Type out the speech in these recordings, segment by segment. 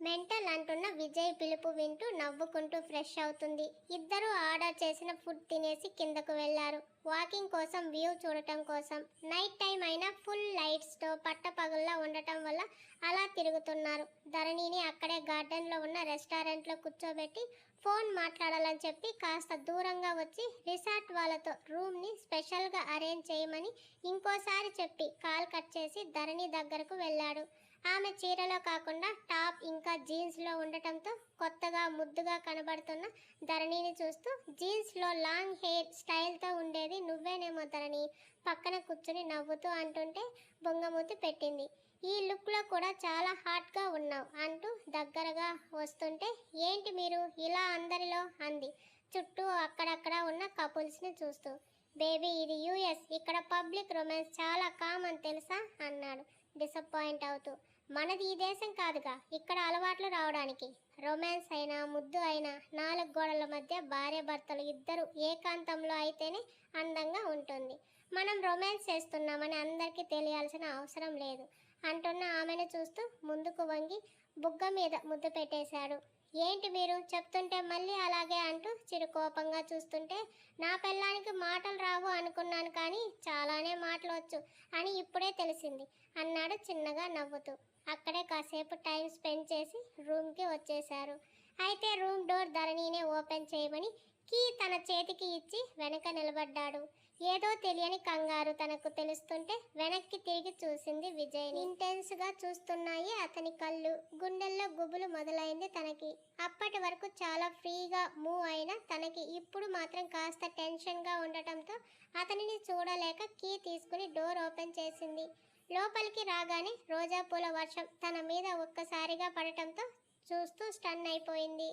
Mental అంటున్న విజయ్ పిలుపు వింటూ నవ్వుకుంటూ ఫ్రెష్ అవుతుంది. ఇద్దరూ ఆర్డర్ చేసిన ఫుడ్ తినేసి కిందకు వెళ్ళారు. వాకింగ్ కోసం వ్యూ చూడటం కోసం. నైట్ టైం అయినా ఫుల్ లైట్స్తో పట్టపగుల్లా ఉండటం వల్ల అలా తిరుగుతున్నారు. ధరణిని అక్కడే గార్డెన్లో ఉన్న రెస్టారెంట్లో కూర్చోబెట్టి ఫోన్ మాట్లాడాలని చెప్పి కాస్త దూరంగా వచ్చి రిసార్ట్ వాళ్ళతో రూమ్ని స్పెషల్గా అరేంజ్ చేయమని ఇంకోసారి చెప్పి కాల్ కట్ చేసి ధరణి దగ్గరకు వెళ్ళాడు. ఆమె చీరలో కాకుండా టాప్ ఇంకా జీన్స్లో ఉండటంతో కొత్తగా ముద్దుగా కనబడుతున్న ధరణిని చూస్తూ జీన్స్లో లాంగ్ హెయిర్ స్టైల్తో ఉండేది నువ్వేనేమో ధరణి. పక్కన కూర్చుని నవ్వుతూ అంటుంటే బొంగమూతి పెట్టింది. ఈ లుక్లో కూడా చాలా హాట్గా ఉన్నావు అంటూ దగ్గరగా వస్తుంటే ఏంటి మీరు ఇలా అందరిలో అంది. చుట్టూ అక్కడక్కడ ఉన్న కపుల్స్ని చూస్తూ. బేబీ ఇది యూఎస్ ఇక్కడ పబ్లిక్ రొమాన్స్ చాలా కామన్ తెలుసా? అన్నాడు. డిసప్పాయింట్ అవుతూ. మనది ఈ దేశం కాదుగా ఇక్కడ అలవాట్లు రావడానికి. రొమాన్స్ అయినా ముద్దు అయినా నాలుగు గోడల మధ్య భార్య భర్తలు ఇద్దరు ఏకాంతంలో అయితేనే అందంగా ఉంటుంది. మనం రొమాన్స్ చేస్తున్నామని అందరికీ తెలియాల్సిన అవసరం లేదు. అంటున్న ఆమెను చూస్తూ ముందుకు వంగి బుగ్గ మీద ముద్దు పెట్టేశాడు. ఏంటి మీరు చెప్తుంటే మళ్ళీ అలాగే అంటూ చిరుకోపంగా చూస్తుంటే నా పిల్లానికి మాటలు రావు అనుకున్నాను కానీ చాలానే మాటలు వచ్చు అని ఇప్పుడే తెలిసింది అన్నాడు చిన్నగా నవ్వుతూ. అక్కడే కాసేపు టైం స్పెండ్ చేసి రూమ్కి వచ్చేశారు. అయితే రూమ్ డోర్ ధరణినే ఓపెన్ చేయమని కీ తన చేతికి ఇచ్చి వెనక నిలబడ్డాడు. ఏదో తెలియని కంగారు తనకు తెలుస్తుంటే వెనక్కి తిరిగి చూసింది విజయ్ ఇంటెన్స్గా చూస్తున్నాయి అతని కళ్ళు. గుండెల్లో గుబులు మొదలైంది తనకి. అప్పటి వరకు చాలా ఫ్రీగా మూవ్ అయిన తనకి ఇప్పుడు మాత్రం కాస్త టెన్షన్గా ఉండటంతో అతనిని చూడలేక కీ తీసుకుని డోర్ ఓపెన్ చేసింది. లోపలికి రాగానే రోజా పూల వర్షం తన మీద ఒక్కసారిగా పడటంతో చూస్తూ స్టన్ అయిపోయింది.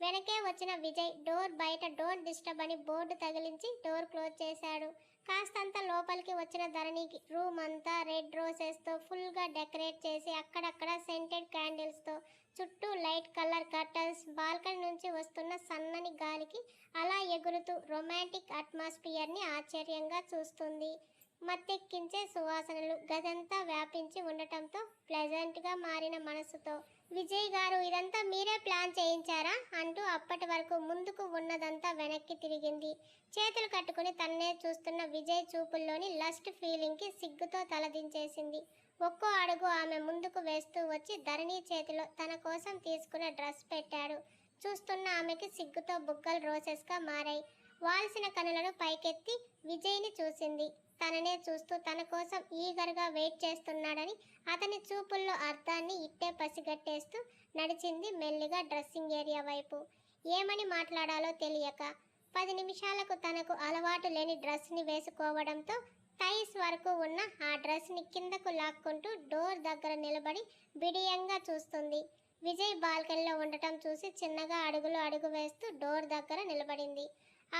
వెనకే వచ్చిన విజయ్ డోర్ బయట డోర్ డిస్టర్బ్ అని బోర్డు తగిలించి డోర్ క్లోజ్ చేశాడు. కాస్తంత లోపలికి వచ్చిన ధరణికి రూమ్ అంతా రెడ్ రోసెస్తో ఫుల్గా డెకరేట్ చేసి అక్కడక్కడ సెంటెడ్ క్యాండిల్స్తో చుట్టూ లైట్ కలర్ కర్టన్స్ బాల్కనీ నుంచి వస్తున్న సన్నని గాలికి అలా ఎగురుతూ రొమాంటిక్ అట్మాస్ఫియర్ని ఆశ్చర్యంగా చూస్తుంది. మత్తెక్కించే సువాసనలు గదంతా వ్యాపించి ఉండటంతో ప్లెజెంట్గా మారిన మనసుతో విజయ్ గారు ఇదంతా మీరే ప్లాన్ చేయించారా? అంటూ అప్పటి వరకు ముందుకు ఉన్నదంతా వెనక్కి తిరిగింది. చేతులు కట్టుకుని తన్నే చూస్తున్న విజయ్ చూపుల్లోని లస్ట్ ఫీలింగ్కి సిగ్గుతో తలదించేసింది. ఒక్కో అడుగు ఆమె ముందుకు వేస్తూ వచ్చి ధరణి చేతిలో తన కోసం తీసుకున్న డ్రెస్ పెట్టాడు. చూస్తున్న ఆమెకి సిగ్గుతో బుగ్గలు రోసెస్గా మారాయి. వాల్సిన కనులను పైకెత్తి విజయ్ని చూసింది. తననే చూస్తూ తన కోసం ఈగర్గా వెయిట్ చేస్తున్నాడని అతని చూపుల్లో అర్థాన్ని ఇట్టే పసిగట్టేస్తూ నడిచింది మెల్లిగా డ్రెస్సింగ్ ఏరియా వైపు. ఏమని మాట్లాడాలో తెలియక పది నిమిషాలకు తనకు అలవాటు లేని డ్రెస్ని వేసుకోవడంతో టైస్ వరకు ఉన్న ఆ డ్రెస్ని కిందకు లాక్కుంటూ డోర్ దగ్గర నిలబడి బిడియంగా చూస్తుంది. విజయ్ బాల్కనీలో ఉండటం చూసి చిన్నగా అడుగులు అడుగు వేస్తూ డోర్ దగ్గర నిలబడింది.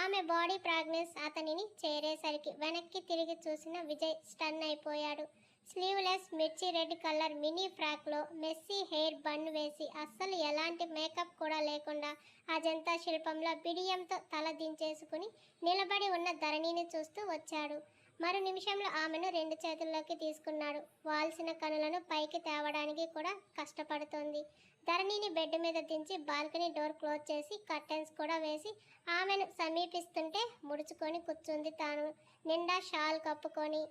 ఆమె బాడీ ప్రాగ్నెన్స్ అతనిని చేరేసరికి వెనక్కి తిరిగి చూసిన విజయ్ స్టన్ అయిపోయాడు. స్లీవ్లెస్ మిర్చి రెడ్ కలర్ మినీ ఫ్రాక్లో మెస్సీ హెయిర్ బన్ వేసి అస్సలు ఎలాంటి మేకప్ కూడా లేకుండా అజంతా శిల్పంలో బిడియంతో తల దించేసుకుని నిలబడి ఉన్న ధరణిని చూస్తూ వచ్చాడు. మరు నిమిషంలో ఆమెను రెండు చేతుల్లోకి తీసుకున్నాడు. వాల్సిన కనులను పైకి తేవడానికి కూడా కష్టపడుతోంది. ధరణిని బెడ్ మీద దించి బాల్కనీ డోర్ క్లోజ్ చేసి కర్టెన్స్ కూడా వేసి ఆమెను సమీపిస్తుంటే ముడుచుకొని కూర్చుంది తాను. నిండా షాల్ కప్పుకొని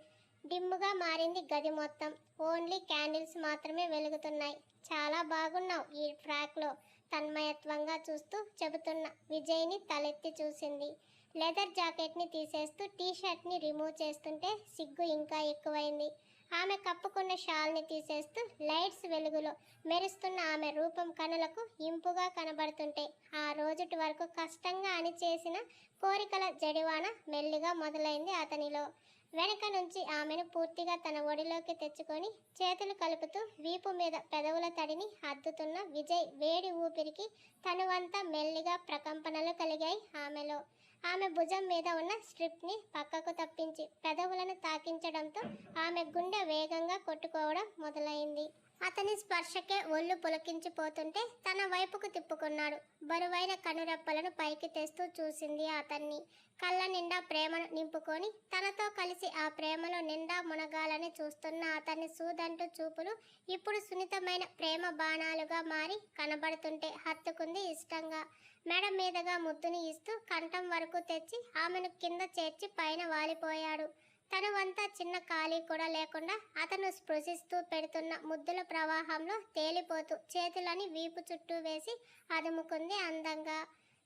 డిమ్ముగా మారింది గది మొత్తం. ఓన్లీ క్యాండిల్స్ మాత్రమే వెలుగుతున్నాయి. చాలా బాగున్నావు ఈ ఫ్రాక్లో తన్మయత్వంగా చూస్తూ చెబుతున్న విజయ్ని తలెత్తి చూసింది. లెదర్ జాకెట్ని తీసేస్తూ టీ షర్ట్ని రిమూవ్ చేస్తుంటే సిగ్గు ఇంకా ఎక్కువైంది. ఆమె కప్పుకున్న షాల్ని తీసేస్తూ లైట్స్ వెలుగులో మెరుస్తున్న ఆమె రూపం కనులకు ఇంపుగా కనబడుతుంటే ఆ రోజుటి వరకు కష్టంగా అణిచేసిన కోరికల జడివాన మెల్లిగా మొదలైంది అతనిలో. వెనక నుంచి ఆమెను పూర్తిగా తన ఒడిలోకి తెచ్చుకొని చేతులు కలుపుతూ వీపు మీద పెదవుల తడిని అద్దుతున్న విజయ్ వేడి ఊపిరికి తనువంతా మెల్లిగా ప్రకంపనలు కలిగాయి ఆమెలో. ఆమె భుజం మీద ఉన్న స్ట్రిప్ని పక్కకు తప్పించి పెదవులను తాకించడంతో ఆమె గుండె వేగంగా కొట్టుకోవడం మొదలైంది. అతని స్పర్శకే ఒళ్ళు పులకించిపోతుంటే తన వైపుకు తిప్పుకున్నాడు. బరువైన కనురెప్పలను పైకి తెస్తూ చూసింది అతన్ని. కళ్ళ నిండా ప్రేమను నింపుకొని తనతో కలిసి ఆ ప్రేమలో నిండా మునగాలని చూస్తున్న అతన్ని సూదంటూ చూపులు ఇప్పుడు సున్నితమైన ప్రేమ బాణాలుగా మారి కనబడుతుంటే హత్తుకుంది ఇష్టంగా. మెడ మీదగా ముద్దుని ఇస్తూ కంఠం వరకు తెచ్చి ఆమెను కింద చేర్చి పైన వాలిపోయాడు. తన చిన్న ఖాళీ కూడా లేకుండా అతను స్పృశిస్తూ పెడుతున్న ముద్దుల ప్రవాహంలో తేలిపోతూ చేతులని వీపు చుట్టూ వేసి అదుముకుంది అందంగా.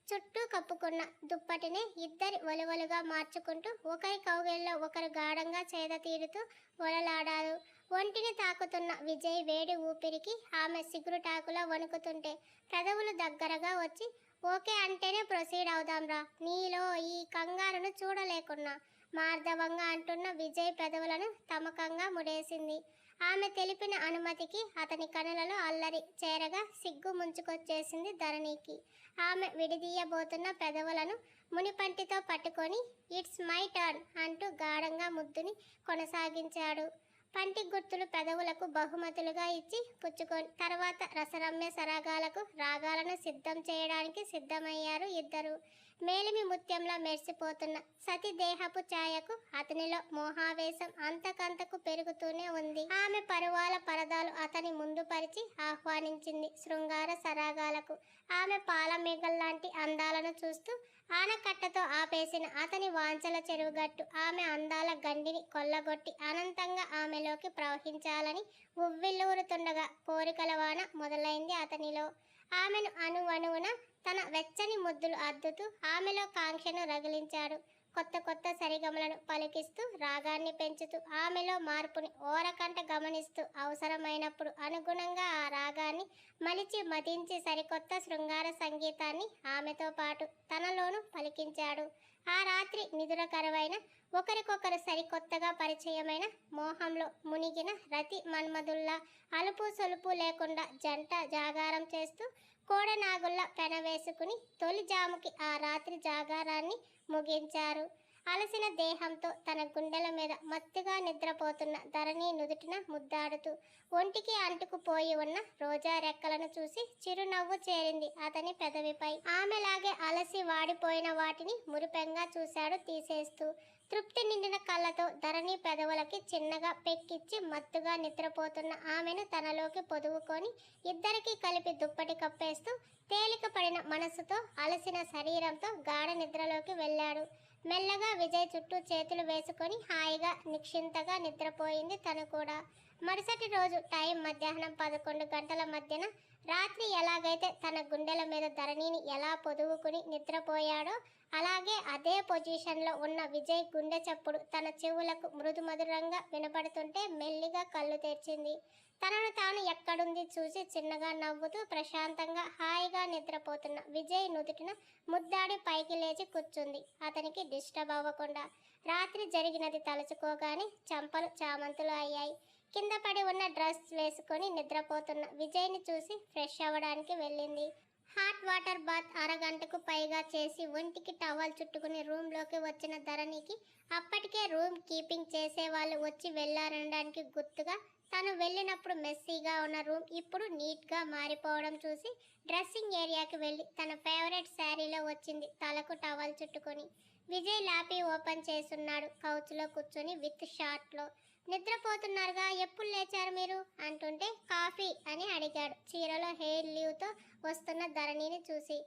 చుట్టూ కప్పుకున్న దుప్పటిని ఇద్దరి ఒలవలుగా మార్చుకుంటూ ఒకరి కౌగిల్లో ఒకరు గాఢంగా చేద తీరుతూ ఒలలాడారు. ఒంటిని తాకుతున్న విజయ్ వేడి ఊపిరికి ఆమె సిగురుటాకులా వణుకుతుంటే పెదవులు దగ్గరగా వచ్చి ఓకే అంటేనే ప్రొసీడ్ అవుదాంరా. నీలో ఈ కంగారును చూడలేకున్నా. మార్ధవంగా అంటున్న విజయ్ పెదవులను తమకంగా ముడేసింది. ఆమె తెలిపిన అనుమతికి అతని కనులలో అల్లరి చేరగా సిగ్గు ముంచుకొచ్చేసింది ధరణికి. ఆమె విడిదీయబోతున్న పెదవులను మునిపంటితో పట్టుకొని ఇట్స్ మై టర్న్ అంటూ గాఢంగా ముద్దుని కొనసాగించాడు. పంటి గుర్తులు పెదవులకు బహుమతులుగా ఇచ్చి పుచ్చుకొని తర్వాత రసరమ్య సరాగాలకు రాగాలను సిద్ధం చేయడానికి సిద్ధమయ్యారు ఇద్దరు. మేలిమి ముత్యంలా మెరిసిపోతున్న సతి దేహపు ఛాయకు అతనిలో మోహావేశం అంతకంతకు పెరుగుతూనే ఉంది. ఆమె పరువాల పరదాలు అతని ముందు పరిచి ఆహ్వానించింది శృంగార సరాగాలకు. ఆమె పాల మేఘల్లాంటి అందాలను చూస్తూ ఆనకట్టతో ఆపేసిన అతని వాంచల చెరువుగట్టు ఆమె అందాల గండిని కొల్లగొట్టి అనంతంగా ఆమెలోకి ప్రవహించాలని ఉవ్విల్లూరుతుండగా కోరికల వాన మొదలైంది అతనిలో. ఆమెను అణువణువున తన వెచ్చని ముద్దులు అద్దుతూ ఆమెలో కాంక్షను రగిలించాడు. కొత్త కొత్త సరిగమలను పలికిస్తూ రాగాన్ని పెంచుతూ ఆమెలో మార్పుని ఓరకంట గమనిస్తూ అవసరమైనప్పుడు అనుగుణంగా ఆ రాగాన్ని మలిచి మదించి సరికొత్త శృంగార సంగీతాన్ని ఆమెతో పాటు తనలోనూ పలికించాడు. ఆ రాత్రి నిదుర కరువైన ఒకరికొకరు సరికొత్తగా పరిచయమైన మోహంలో మునిగిన రతి మన్మధుల్లా అలుపు సొలుపు లేకుండా జంట జాగారం చేస్తూ కోడనాగుల్లా పెనవేసుకుని తొలి జాముకి ఆ రాత్రి జాగారాన్ని ముగించారు. అలసిన దేహంతో తన గుండెల మీద మత్తుగా నిద్రపోతున్న ధరణి నుదుటిన ముద్దాడుతూ ఒంటికి అంటుకుపోయి ఉన్న రోజా రెక్కలను చూసి చిరునవ్వు చేరింది అతని పెదవిపై. ఆమెలాగే అలసి వాడిపోయిన వాటిని మురిపెంగా చూశాడు తీసేస్తూ. తృప్తి నిండిన కళ్ళతో ధరణి పెదవులకి చిన్నగా పెక్కిచ్చి మత్తుగా నిద్రపోతున్న ఆమెను తనలోకి పొదువుకొని ఇద్దరికీ కలిపి దుప్పటి కప్పేస్తూ తేలిక పడిన మనసుతో అలసిన శరీరంతో గాఢ నిద్రలోకి వెళ్ళాడు. మెల్లగా విజయ్ చుట్టూ చేతులు వేసుకొని హాయిగా నిక్షింతగా నిద్రపోయింది తను కూడా. మరుసటి రోజు టైం మధ్యాహ్నం పదకొండు గంటల మధ్యన రాత్రి ఎలాగైతే తన గుండెల మీద ధరణిని ఎలా పొదువుకుని నిద్రపోయాడో అలాగే అదే పొజిషన్లో ఉన్న విజయ్ గుండె చప్పుడు తన చెవులకు మృదు మధురంగా వినపడుతుంటే మెల్లిగా కళ్ళు తెరిచింది. తనను తాను ఎక్కడుంది చూసి చిన్నగా నవ్వుతూ ప్రశాంతంగా హాయిగా నిద్రపోతున్న విజయ్ నుదుటిన ముద్దాడి పైకి లేచి కూర్చుంది. అతనికి డిస్టర్బ్ అవ్వకుండా రాత్రి జరిగినది తలుచుకోగానే చంపలు చామంతులు అయ్యాయి. కింద పడి ఉన్న డ్రెస్ వేసుకొని నిద్రపోతున్న విజయ్ని చూసి ఫ్రెష్ అవ్వడానికి వెళ్ళింది. హాట్ వాటర్ బాత్ అరగంటకు పైగా చేసి ఒంటికి టవల్ చుట్టుకుని రూమ్లోకి వచ్చిన ధరణికి అప్పటికే రూమ్ కీపింగ్ చేసే వాళ్ళు వచ్చి వెళ్ళారనడానికి గుర్తుగా తను వెళ్ళినప్పుడు మెస్సీగా ఉన్న రూమ్ ఇప్పుడు నీట్గా మారిపోవడం చూసి డ్రెస్సింగ్ ఏరియాకి వెళ్ళి తన ఫేవరెట్ శారీలో వచ్చింది తలకు టవల్ చుట్టుకొని. విజయ్ లాపీ ఓపెన్ చేసున్నాడు కౌచ్లో కూర్చొని విత్ షార్ట్లో. నిద్రపోతున్నారుగా ఎప్పుడు లేచారు మీరు? అంటుంటే కాఫీ అని అడిగాడు. చీరలో హెయిర్ లీవ్తో వస్తున్న ధరణిని చూసి.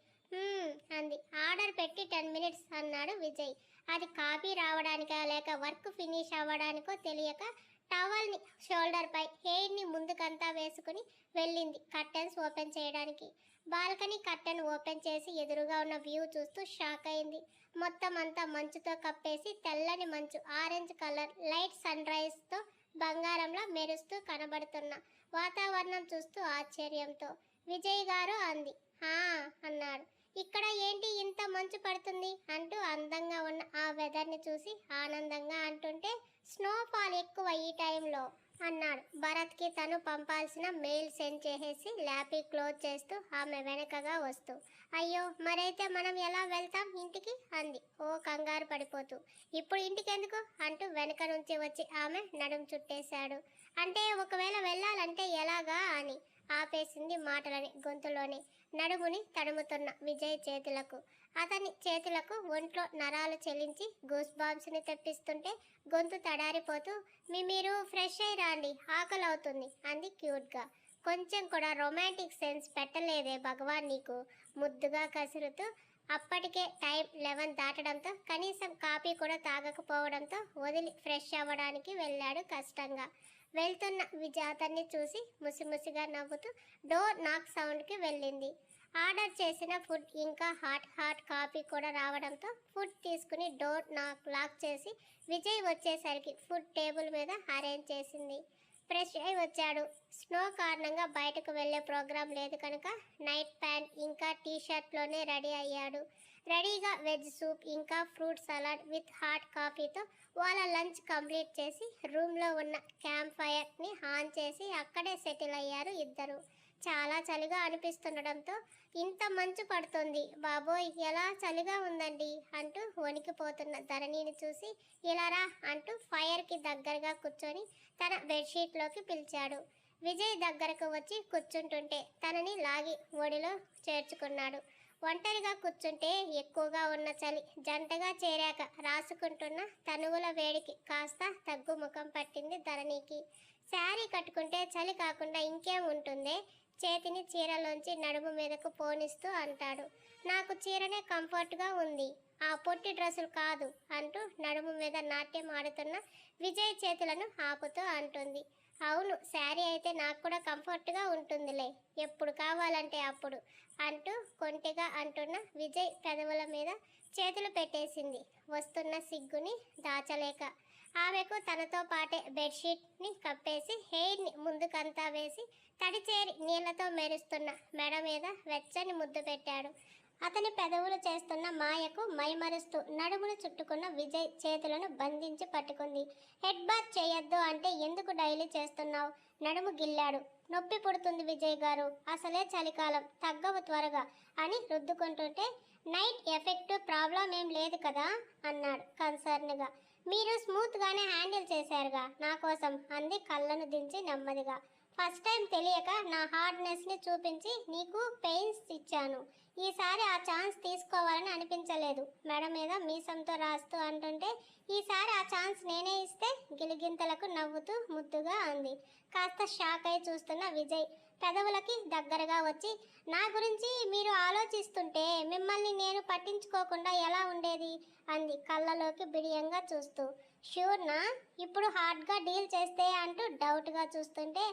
అంది. ఆర్డర్ పెట్టి టెన్ మినిట్స్ అన్నాడు విజయ్. అది కాపీ రావడానికా లేక వర్క్ ఫినిష్ అవ్వడానికో తెలియక టవల్ని షోల్డర్పై హెయిర్ని ముందుకంతా వేసుకుని వెళ్ళింది కర్టన్స్ ఓపెన్ చేయడానికి. బాల్కనీ కర్టన్ ఓపెన్ చేసి ఎదురుగా ఉన్న వ్యూ చూస్తూ షాక్ అయింది. మొత్తం అంతా మంచుతో కప్పేసి తెల్లని మంచు ఆరెంజ్ కలర్ లైట్ సన్ రైజ్తో బంగారంలో మెరుస్తూ కనబడుతున్న వాతావరణం చూస్తూ ఆశ్చర్యంతో. విజయ్ గారు అంది హా అన్నాడు. ఇక్కడ ఏంటి ఇంత మంచు పడుతుంది? అంటూ అందంగా ఉన్న ఆ వెదర్ని చూసి ఆనందంగా అంటుంటే స్నోఫాల్ ఎక్కువ ఈ టైంలో అన్నాడు. భరత్కి తను పంపాల్సిన మెయిల్ సెండ్ చేసేసి ల్యాపీ క్లోజ్ చేస్తూ ఆమె వెనకగా వస్తూ అయ్యో మరైతే మనం ఎలా వెళ్తాం ఇంటికి? అంది. ఓ కంగారు పడిపోతూ ఇప్పుడు ఇంటికి ఎందుకు అంటూ వెనక నుంచి వచ్చి ఆమె నడుం చుట్టేశాడు. అంటే ఒకవేళ వెళ్ళాలంటే ఎలాగా? అని ఆపేసింది మాటలని గొంతులోనే నడుముని తడుముతున్న విజయ్ చేతులకు. అతని చేతులకు ఒంట్లో నరాలు చెల్లించి గూస్ బాంబ్స్ని తెప్పిస్తుంటే గొంతు తడారిపోతూ మీ మీరు ఫ్రెష్ అయి రాండి ఆకలి అవుతుంది అంది క్యూట్గా. కొంచెం కూడా రొమాంటిక్ సెన్స్ పెట్టలేదే భగవాన్ నీకు ముద్దుగా కసురుతూ అప్పటికే టైం లెవెన్ దాటడంతో కనీసం కాఫీ కూడా తాగకపోవడంతో వదిలి ఫ్రెష్ అవ్వడానికి వెళ్ళాడు కష్టంగా. వెళ్తున్న విజాతన్ని చూసి ముసిముసిగా నవ్వుతూ డోర్ నాక్ సౌండ్కి వెళ్ళింది. ఆర్డర్ చేసిన ఫుడ్ ఇంకా హాట్ హాట్ కాఫీ కూడా రావడంతో ఫుడ్ తీసుకుని డోర్ నాక్ లాక్ చేసి విజయ్ వచ్చేసరికి ఫుడ్ టేబుల్ మీద అరేంజ్ చేసింది. ఫ్రెష్ అయి వచ్చాడు. స్నో కారణంగా బయటకు వెళ్ళే ప్రోగ్రాం లేదు కనుక నైట్ ప్యాంట్ ఇంకా టీ షర్ట్లోనే రెడీ అయ్యాడు. రెడీగా వెజ్ సూప్ ఇంకా ఫ్రూట్ సలాడ్ విత్ హాట్ కాఫీతో వాళ్ళ లంచ్ కంప్లీట్ చేసి రూమ్లో ఉన్న క్యాంప్ ఫైర్ని ఆన్ చేసి అక్కడే సెటిల్ అయ్యారు ఇద్దరు. చాలా చలిగా అనిపిస్తుండడంతో ఇంత మంచు పడుతుంది. బాబోయ్ ఎలా చలిగా ఉందండి అంటూ వణికిపోతున్న ధరణిని చూసి ఇలా రా అంటూ ఫైర్కి దగ్గరగా కూర్చొని తన బెడ్షీట్లోకి పిలిచాడు. విజయ్ దగ్గరకు వచ్చి కూర్చుంటుంటే తనని లాగి ఒడిలో చేర్చుకున్నాడు. ఒంటరిగా కూర్చుంటే ఎక్కువగా ఉన్న చలి జంటగా చేరాక రాసుకుంటున్న తనువుల వేడికి కాస్త తగ్గు ముఖం పట్టింది ధరణికి. శారీ కట్టుకుంటే చలి కాకుండా ఇంకేం ఉంటుందే? చేతిని చీరలోంచి నడుము మీదకు పోనిస్తూ అంటాడు. నాకు చీరనే కంఫర్ట్గా ఉంది. ఆ పొట్టి డ్రెస్సులు కాదు అంటూ నడుము మీద నాట్యం ఆడుతున్న విజయ్ చేతులను ఆపుతూ అంటుంది. అవును శారీ అయితే నాకు కూడా కంఫర్ట్గా ఉంటుందిలే. ఎప్పుడు కావాలంటే అప్పుడు అంటూ కొంటిగా అంటున్న విజయ్ పెదవుల మీద చేతులు పెట్టేసింది. వస్తున్న సిగ్గుని దాచలేక ఆమెకు తనతో పాటే బెడ్షీట్ని కప్పేసి హెయిర్ని ముందుకంతా వేసి తడిచేరి నీళ్ళతో మెరుస్తున్న మెడ మీద వెచ్చని ముద్దు పెట్టాడు. అతని పెదవులు చేస్తున్న మాయకు మైమరుస్తూ నడుమును చుట్టుకున్న విజయ్ చేతులను బంధించి పట్టుకుంది. హెడ్ బాత్ చేయొద్దు అంటే ఎందుకు డైలీ చేస్తున్నావు? నడుము గిల్లాడు. నొప్పి పుడుతుంది విజయ్ గారు. అసలే చలికాలం. తగ్గవు త్వరగా అని రుద్దుకుంటుంటే నైట్ ఎఫెక్ట్ ప్రాబ్లం ఏం లేదు కదా అన్నాడు కన్సర్న్గా. మీరు స్మూత్గానే హ్యాండిల్ చేశారుగా నా కోసం అంది కళ్ళను దించి నెమ్మదిగా. ఫస్ట్ టైం తెలియక నా హార్డ్నెస్ని చూపించి నీకు పెయిన్స్ ఇచ్చాను. ఈసారి ఆ ఛాన్స్ తీసుకోవాలని అనిపించలేదు. మెడ మీద మీసంతో రాస్తూ అంటుంటే ఈసారి ఆ ఛాన్స్ నేనే ఇస్తే గిలిగింతలకు నవ్వుతూ ముద్దుగా అంది. కాస్త షాక్ అయి చూస్తున్న విజయ్ పెదవులకి దగ్గరగా వచ్చి నా గురించి మీరు ఆలోచిస్తుంటే మిమ్మల్ని నేను పట్టించుకోకుండా ఎలా ఉండేది? అంది కళ్ళలోకి బిడియంగా చూస్తూ. షూర్నా ఇప్పుడు హార్డ్గా డీల్ చేస్తే అంటూ డౌట్గా చూస్తుంటే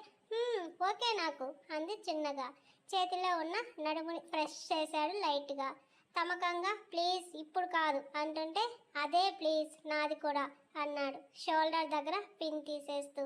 ఓకే నాకు అంది చిన్నగా. చేతిలో ఉన్న నడుముని ఫ్రెష్ చేశాడు లైట్గా. తమకంగా ప్లీజ్ ఇప్పుడు కాదు అంటుంటే అదే ప్లీజ్ నాది కూడా అన్నాడు షోల్డర్ దగ్గర పిన్ తీసేస్తూ.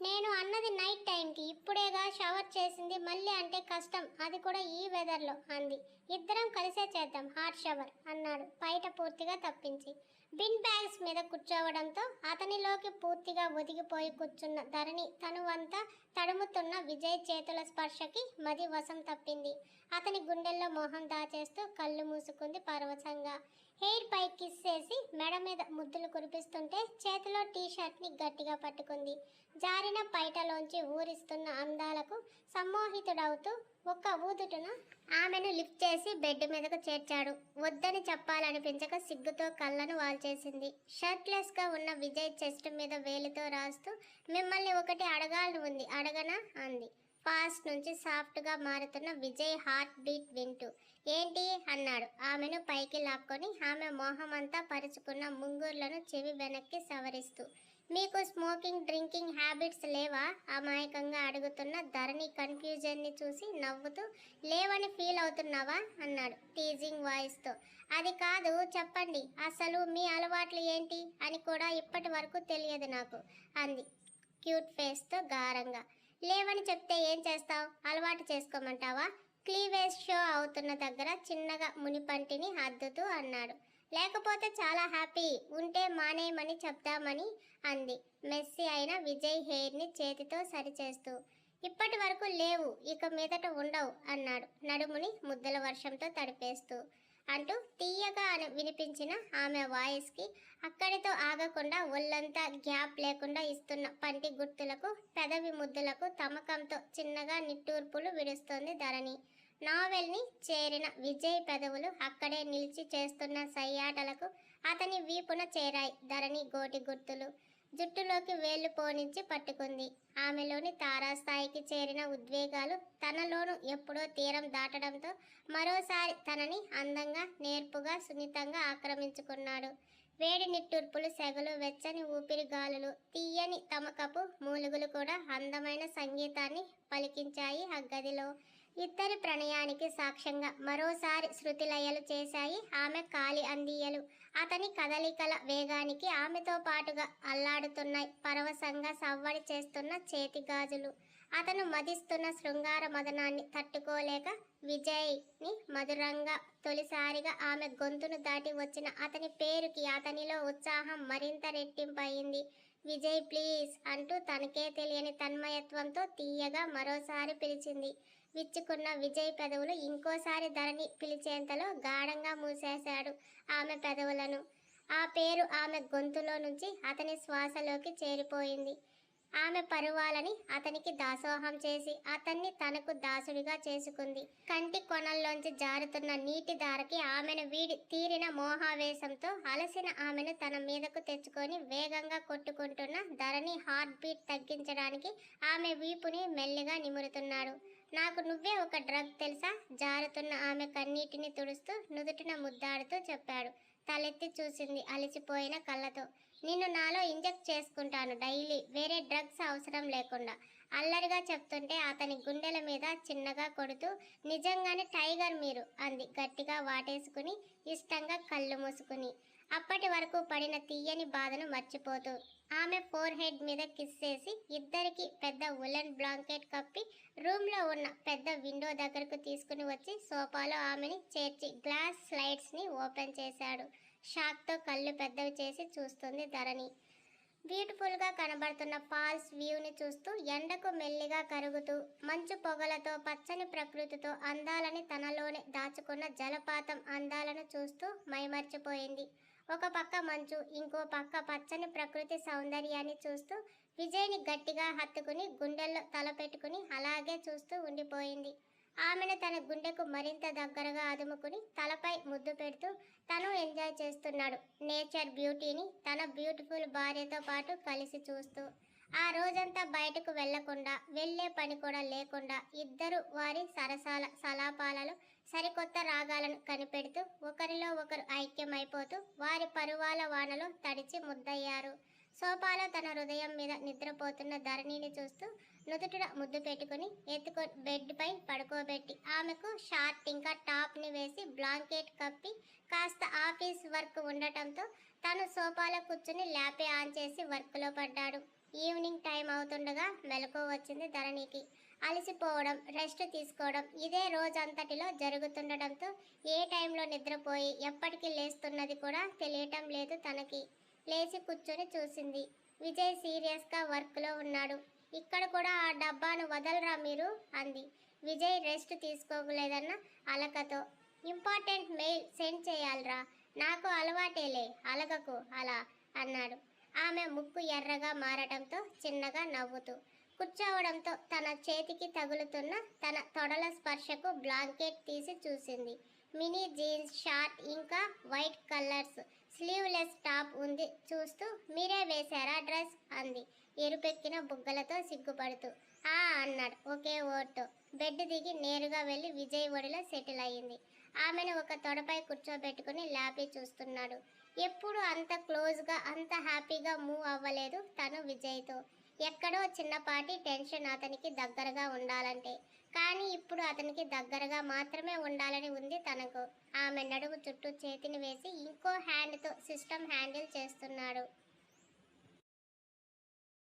నేను అన్నది నైట్ టైంకి ఇప్పుడేగా షవర్ చేసింది మళ్ళీ అంటే కష్టం అది కూడా ఈ వెదర్లో అంది. ఇద్దరం కలిసే చేద్దాం హాట్ షవర్ అన్నాడు బయట పూర్తిగా తప్పించి. బిన్ బ్యాగ్స్ మీద కూర్చోవడంతో అతనిలోకి పూర్తిగా ఒదిగిపోయి కూర్చున్న ధరణి తనువంతా తడుముతున్న విజయ్ చేతుల స్పర్శకి మది వశం తప్పింది. అతని గుండెల్లో మోహం దాచేస్తూ కళ్ళు మూసుకుంది పరవశంగా. హెయిర్ పై కిస్ చేసి మెడ మీద ముద్దులు కురిపిస్తుంటే చేతిలో టీ షర్ట్ని గట్టిగా పట్టుకుంది. జారిన పైటలోంచి ఊరిస్తున్న అందాలకు సమ్మోహితుడవుతూ ఒక్క ఊదుటున ఆమెను లిఫ్ట్ చేసి బెడ్ మీదకు చేర్చాడు. వద్దని చెప్పాలనిపించక సిగ్గుతో కళ్ళను వాల్చేసింది. షర్ట్లెస్గా ఉన్న విజయ్ చెస్ట్ మీద వేలితో రాస్తూ మిమ్మల్ని ఒకటి అడగాలని ఉంది అడగనా? అంది. ఫాస్ట్ నుంచి సాఫ్ట్గా మారుతున్న విజయ్ హార్ట్ బీట్ వింటూ. ఏంటి? అన్నాడు. ఆమెను పైకి లాక్కొని ఆమె మొహమంతా పరుచుకున్న ముంగుర్లను చెవి వెనక్కి సవరిస్తూ. మీకు స్మోకింగ్ డ్రింకింగ్ హ్యాబిట్స్ లేవా? అమాయకంగా అడుగుతున్న ధరణి కన్ఫ్యూజన్ని చూసి నవ్వుతూ. లేవని ఫీల్ అవుతున్నావా? అన్నాడు టీజింగ్ వాయిస్తో. అది కాదు చెప్పండి. అసలు మీ అలవాట్లు ఏంటి? అని కూడా ఇప్పటి వరకు తెలియదు నాకు అంది క్యూట్ ఫేస్తో గారంగా. లేవని చెప్తే ఏం చేస్తావు? అలవాటు చేసుకోమంటావా? క్లీవేజ్ షో అవుతున్న దగ్గర చిన్నగా మునిపంటిని హద్దుతూ అన్నాడు. లేకపోతే చాలా హ్యాపీ ఉంటే మానేయమని చెప్దామని అంది. మెస్సీ అయిన విజయ్ హెయిర్ని చేతితో సరిచేస్తూ ఇప్పటి వరకు లేవు ఇక మీదట ఉండవు అన్నాడు నడుముని ముద్దల వర్షంతో తడిపేస్తూ. అంటూ తీయగా అని వినిపించిన ఆమె వాయిస్కి అక్కడితో ఆగకుండా ఒళ్ళంతా గ్యాప్ లేకుండా ఇస్తున్న పంటి గుర్తులకు పెదవి ముద్దులకు తమకంతో చిన్నగా నిట్టూర్పులు విడుస్తోంది ధరణి. నావెల్ని చేరిన విజయ్ పెదవులు అక్కడే నిలిచి చేస్తున్న సయ్యాటలకు అతని వీపున చేరాయి ధరణి గోటి గుర్తులు. జుట్టులోకి వేళ్ళు పోనించి పట్టుకుంది. ఆమెలోని తారాస్థాయికి చేరిన ఉద్వేగాలు తనలోను ఎప్పుడో తీరం దాటడంతో మరోసారి తనని అందంగా నేర్పుగా సున్నితంగా ఆక్రమించుకున్నాడు. వేడి నిట్టూర్పులు సెగలు వెచ్చని ఊపిరి గాలులు తీయని తమకపు మూలుగులు కూడా అందమైన సంగీతాన్ని పలికించాయి ఆ గదిలో. ఇద్దరి ప్రణయానికి సాక్ష్యంగా మరోసారి శృతిలయలు చేశాయి ఆమె కాలి అందీయలు. అతని కదలికల వేగానికి ఆమెతో పాటుగా అల్లాడుతున్నాయి పరవశంగా సవ్వడి చేస్తున్న చేతి గాజులు. అతను మదిస్తున్న శృంగార మదనాన్ని తట్టుకోలేక విజయ్ని మధురంగా తొలిసారిగా ఆమె గొంతును దాటి వచ్చిన అతని పేరుకి అతనిలో ఉత్సాహం మరింత రెట్టింపయింది. విజయ్ ప్లీజ్ అంటూ తనకే తెలియని తన్మయత్వంతో తీయగా మరోసారి పిలిచింది. విచ్చుకున్న విజయ్ పెదవులు ఇంకోసారి ధరణి పిలిచేంతలో గాఢంగా మూసేశాడు ఆమె పెదవులను. ఆ పేరు ఆమె గొంతులో నుంచి అతని శ్వాసలోకి చేరిపోయింది. ఆమె పరువాలని అతనికి దాసోహం చేసి అతన్ని తనకు దాసుడిగా చేసుకుంది. కంటి కొనల్లోంచి జారుతున్న నీటి దారకి ఆమెను వీడి తీరిన మోహావేశంతో అలసిన ఆమెను తన మీదకు తెచ్చుకొని వేగంగా కొట్టుకుంటున్న ధరణి హార్ట్ బీట్ తగ్గించడానికి ఆమె వీపుని మెల్లిగా నిమురుతున్నాడు. నాకు నువ్వే ఒక డ్రగ్ తెలుసా? జారుతున్న ఆమె కన్నీటిని తుడుస్తూ నుదుటిన ముద్దాడుతూ చెప్పాడు. తలెత్తి చూసింది అలిసిపోయిన కళ్ళతో. నిన్ను నాలో ఇంజెక్ట్ చేసుకుంటాను డైలీ. వేరే డ్రగ్స్ అవసరం లేకుండా. అల్లరిగా చెప్తుంటే అతని గుండెల మీద చిన్నగా కొడుతూ నిజంగానే టైగర్ మీరు అంది గట్టిగా వాటేసుకుని ఇష్టంగా కళ్ళు మూసుకుని. అప్పటి వరకు పడిన తీయని బాధను మర్చిపోతూ ఆమె ఫోర్ హెడ్ మీద కిస్ చేసి ఇద్దరికి పెద్ద ఉలెన్ బ్లాంకెట్ కప్పి రూమ్లో ఉన్న పెద్ద విండో దగ్గరకు తీసుకుని వచ్చి సోఫాలో ఆమెని చేర్చి గ్లాస్ స్లైడ్స్ని ఓపెన్ చేశాడు. షాక్తో కళ్ళు పెద్దవి చేసి చూస్తుంది ధరణి. బ్యూటిఫుల్గా కనబడుతున్న ఫాల్స్ వ్యూని చూస్తూ ఎండకు మెల్లిగా కరుగుతూ మంచు పొగలతో పచ్చని ప్రకృతితో అందాలని తనలోనే దాచుకున్న జలపాతం అందాలను చూస్తూ మైమర్చిపోయింది. ఒక పక్క మంచు ఇంకో పక్క పచ్చని ప్రకృతి సౌందర్యాన్ని చూస్తూ విజయ్ని గట్టిగా హత్తుకుని గుండెల్లో తలపెట్టుకుని అలాగే చూస్తూ ఉండిపోయింది. ఆమెను తన గుండెకు మరింత దగ్గరగా అదుముకుని తలపై ముద్దు పెడుతూ తను ఎంజాయ్ చేస్తున్నాడు. నేచర్ బ్యూటీని తన బ్యూటిఫుల్ భార్యతో పాటు కలిసి చూస్తూ. ఆ రోజంతా బయటకు వెళ్ళకుండా వెళ్ళే పని కూడా లేకుండా ఇద్దరు వారి సరసాల సలాపాలలో సరికొత్త రాగాలను కనిపెడుతూ ఒకరిలో ఒకరు ఐక్యమైపోతూ వారి పరువాల వానలో తడిచి ముద్దయ్యారు. సోఫాలో తన హృదయం మీద నిద్రపోతున్న ధరణిని చూస్తూ నుదుటిన ముద్దు పెట్టుకుని ఎత్తుకో బెడ్పై పడుకోబెట్టి ఆమెకు షార్ట్ ఇంకా టాప్ని వేసి బ్లాంకెట్ కప్పి కాస్త ఆఫీస్ వర్క్ ఉండటంతో తను సోఫాలో కూర్చుని ల్యాపే ఆన్ చేసి వర్క్లో పడ్డాడు. ఈవినింగ్ టైం అవుతుండగా మెలకు వచ్చింది ధరణికి. అలసిపోవడం రెస్ట్ తీసుకోవడం ఇదే రోజంతటిలో జరుగుతుండటంతో ఏ టైంలో నిద్రపోయి ఎప్పటికి లేస్తున్నది కూడా తెలియటం లేదు తనకి. లేచి కూర్చొని చూసింది. విజయ్ సీరియస్గా వర్క్లో ఉన్నాడు. ఇక్కడ కూడా ఆ డబ్బాను వదలరా మీరు? అంది. విజయ్ రెస్ట్ తీసుకోలేదన్న అలకతో. ఇంపార్టెంట్ మెయిల్ సెండ్ చేయాలిరా. నాకు అలవాటేలే అలగకు అలా అన్నాడు. ఆమె ముక్కు ఎర్రగా మారటంతో చిన్నగా నవ్వుతూ. కూర్చోవడంతో తన చేతికి తగులుతున్న తన తొడల స్పర్శకు బ్లాంకెట్ తీసి చూసింది. మినీ జీన్స్ షార్ట్ ఇంకా వైట్ కలర్స్ స్లీవ్లెస్ టాప్ ఉంది. చూస్తూ మీరే వేశారా డ్రెస్? అంది. ఎరుపెక్కిన బుగ్గలతో సిగ్గుపడుతూ. ఆ అన్నాడు. ఒకే ఓట్తో బెడ్ దిగి నేరుగా వెళ్ళి విజయ్ ఒడిలో సెటిల్ అయ్యింది ఆమెను ఒక తొడపై కూర్చోబెట్టుకుని లాపి చూస్తున్నాడు. ఎప్పుడు అంత క్లోజ్గా అంత హ్యాపీగా మూవ్ అవ్వలేదు తను విజయ్తో. ఎక్కడో చిన్నపాటి టెన్షన్ అతనికి దగ్గరగా ఉండాలంటే. కానీ ఇప్పుడు అతనికి దగ్గరగా మాత్రమే ఉండాలని ఉంది తనకు. ఆమె నడుము చుట్టూ చేతిని వేసి ఇంకో హ్యాండ్తో సిస్టమ్ హ్యాండిల్ చేస్తున్నాడు.